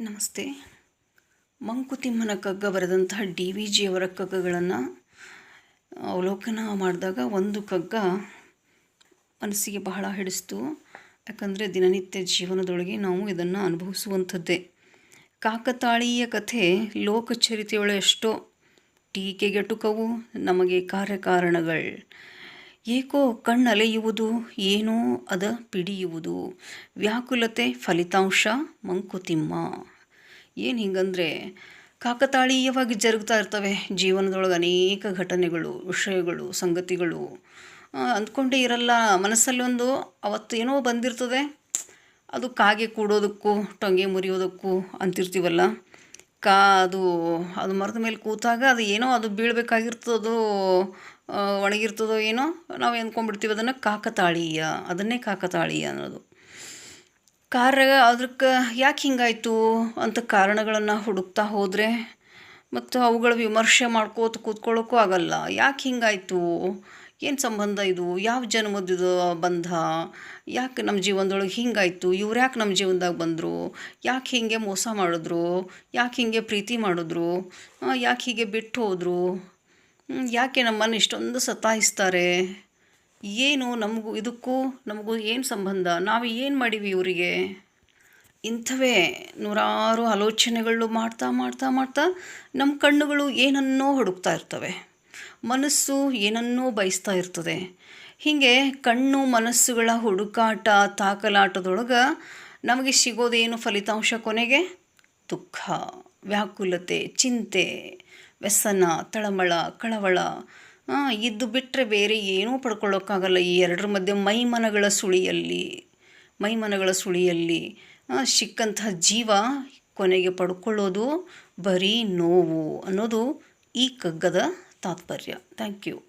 ನಮಸ್ತೆ. ಮಂಕುತಿಮ್ಮನ ಕಗ್ಗ ಬರೆದಂತಹ ಡಿ ವಿ ಜಿಯವರ ಕಗ್ಗಗಳನ್ನು ಅವಲೋಕನ ಮಾಡಿದಾಗ ಒಂದು ಕಗ್ಗ ಮನಸ್ಸಿಗೆ ಬಹಳ ಹಿಡಿಸ್ತು. ಯಾಕಂದರೆ ದಿನನಿತ್ಯ ಜೀವನದೊಳಗೆ ನಾವು ಇದನ್ನು ಅನುಭವಿಸುವಂಥದ್ದೇ. ಕಾಕತಾಳೀಯ ಕಥೆ ಲೋಕಚರಿತೆಯೊಳೆಷ್ಟೋ ಟೀಕೆಗೆಟುಕವು ನಮಗೆ ಕಾರ್ಯಕಾರಣಗಳು. ಏಕೋ ಕಣ್ಣಲೆಯುವುದು, ಏನೋ ಅದ ಪಿಡಿಯುವುದು. ವ್ಯಾಕುಲತೆ ಫಲಿತಾಂಶ ಮಂಕುತಿಮ್ಮ. ಏನು ಹಿಂಗಂದರೆ, ಕಾಕತಾಳೀಯವಾಗಿ ಜರುಗ್ತಾ ಇರ್ತವೆ ಜೀವನದೊಳಗೆ ಅನೇಕ ಘಟನೆಗಳು, ವಿಷಯಗಳು, ಸಂಗತಿಗಳು. ಅಂದ್ಕೊಂಡೇ ಇರಲ್ಲ, ಮನಸ್ಸಲ್ಲಿ ಒಂದು ಅವತ್ತು ಏನೋ ಬಂದಿರ್ತದೆ. ಅದು ಕಾಗೆ ಕೂಡೋದಕ್ಕೂ, ಟೊಂಗೆ ಮುರಿಯೋದಕ್ಕೂ ಅಂತಿರ್ತೀವಲ್ಲ. ಕಾ, ಅದು ಅದು ಮರದ ಮೇಲೆ ಕೂತಾಗ ಅದು ಏನೋ ಅದು ಬೀಳಬೇಕಾಗಿರ್ತದೋ ಒಣಗಿರ್ತದೋ ಏನೋ, ನಾವು ಅಂದ್ಕೊಂಡ್ಬಿಡ್ತೀವಿ ಅದನ್ನು ಕಾಕತಾಳೀಯ. ಅದನ್ನೇ ಕಾಕತಾಳೀಯ ಅನ್ನೋದು. ಕಾರ್ಯ ಅದಕ್ಕೆ ಯಾಕೆ ಹಿಂಗಾಯಿತು ಅಂತ ಕಾರಣಗಳನ್ನು ಹುಡುಕ್ತಾ ಹೋದರೆ ಮತ್ತು ಅವುಗಳ ವಿಮರ್ಶೆ ಮಾಡ್ಕೋತ ಕೂತ್ಕೊಳ್ಳೋಕ್ಕೂ ಆಗಲ್ಲ. ಯಾಕೆ ಹಿಂಗಾಯಿತು? ಏನು ಸಂಬಂಧ ಇದು? ಯಾವ ಜನ್ಮದ ಬಂಧ? ಯಾಕೆ ನಮ್ಮ ಜೀವನದೊಳಗೆ ಹಿಂಗಾಯಿತು? ಇವ್ರು ಯಾಕೆ ನಮ್ಮ ಜೀವನದಾಗ ಬಂದರು? ಯಾಕೆ ಹೀಗೆ ಮೋಸ ಮಾಡಿದ್ರು? ಯಾಕೆ ಹೀಗೆ ಪ್ರೀತಿ ಮಾಡಿದ್ರು? ಯಾಕೆ ಹೀಗೆ ಬಿಟ್ಟು ಹೋದರು? ಯಾಕೆ ನಮ್ಮನ್ನು ಇಷ್ಟೊಂದು ಸತಾಯಿಸ್ತಾರೆ? ಏನು ನಮಗೂ ಇದಕ್ಕೂ ನಮಗೂ ಏನು ಸಂಬಂಧ? ನಾವು ಏನು ಮಾಡೀವಿ ಇವರಿಗೆ? ಇಂಥವೇ ನೂರಾರು ಆಲೋಚನೆಗಳು ಮಾಡ್ತಾ ಮಾಡ್ತಾ ಮಾಡ್ತಾ ನಮ್ಮ ಕಣ್ಣುಗಳು ಏನನ್ನೋ ಹುಡುಕ್ತಾ ಇರ್ತವೆ. ಮನಸ್ಸು ಏನನ್ನೋ ಬಯಸ್ತಾ ಇರ್ತದೆ. ಹೀಗೆ ಕಣ್ಣು, ಮನಸ್ಸುಗಳ ಹುಡುಕಾಟ, ತಾಕಲಾಟದೊಳಗೆ ನಮಗೆ ಸಿಗೋದೇನು ಫಲಿತಾಂಶ ಕೊನೆಗೆ? ದುಃಖ, ವ್ಯಾಕುಲತೆ, ಚಿಂತೆ. ವ್ಯಸನ, ತಳಮಳ, ಕಳವಳ ಇದ್ದು ಬಿಟ್ಟರೆ ಬೇರೆ ಏನೂ ಪಡ್ಕೊಳ್ಳೋಕ್ಕಾಗಲ್ಲ ಈ ಎರಡರ ಮಧ್ಯೆ ಮೈಮನಗಳ ಸುಳಿಯಲ್ಲಿ ಮೈಮನಗಳ ಸುಳಿಯಲ್ಲಿ. ಸಿಕ್ಕಂತಹ ಜೀವ ಕೊನೆಗೆ ಪಡ್ಕೊಳ್ಳೋದು ಬರೀ ನೋವು ಅನ್ನೋದು ಈ ಕಗ್ಗದ ತಾತ್ಪರ್ಯ. Thank you.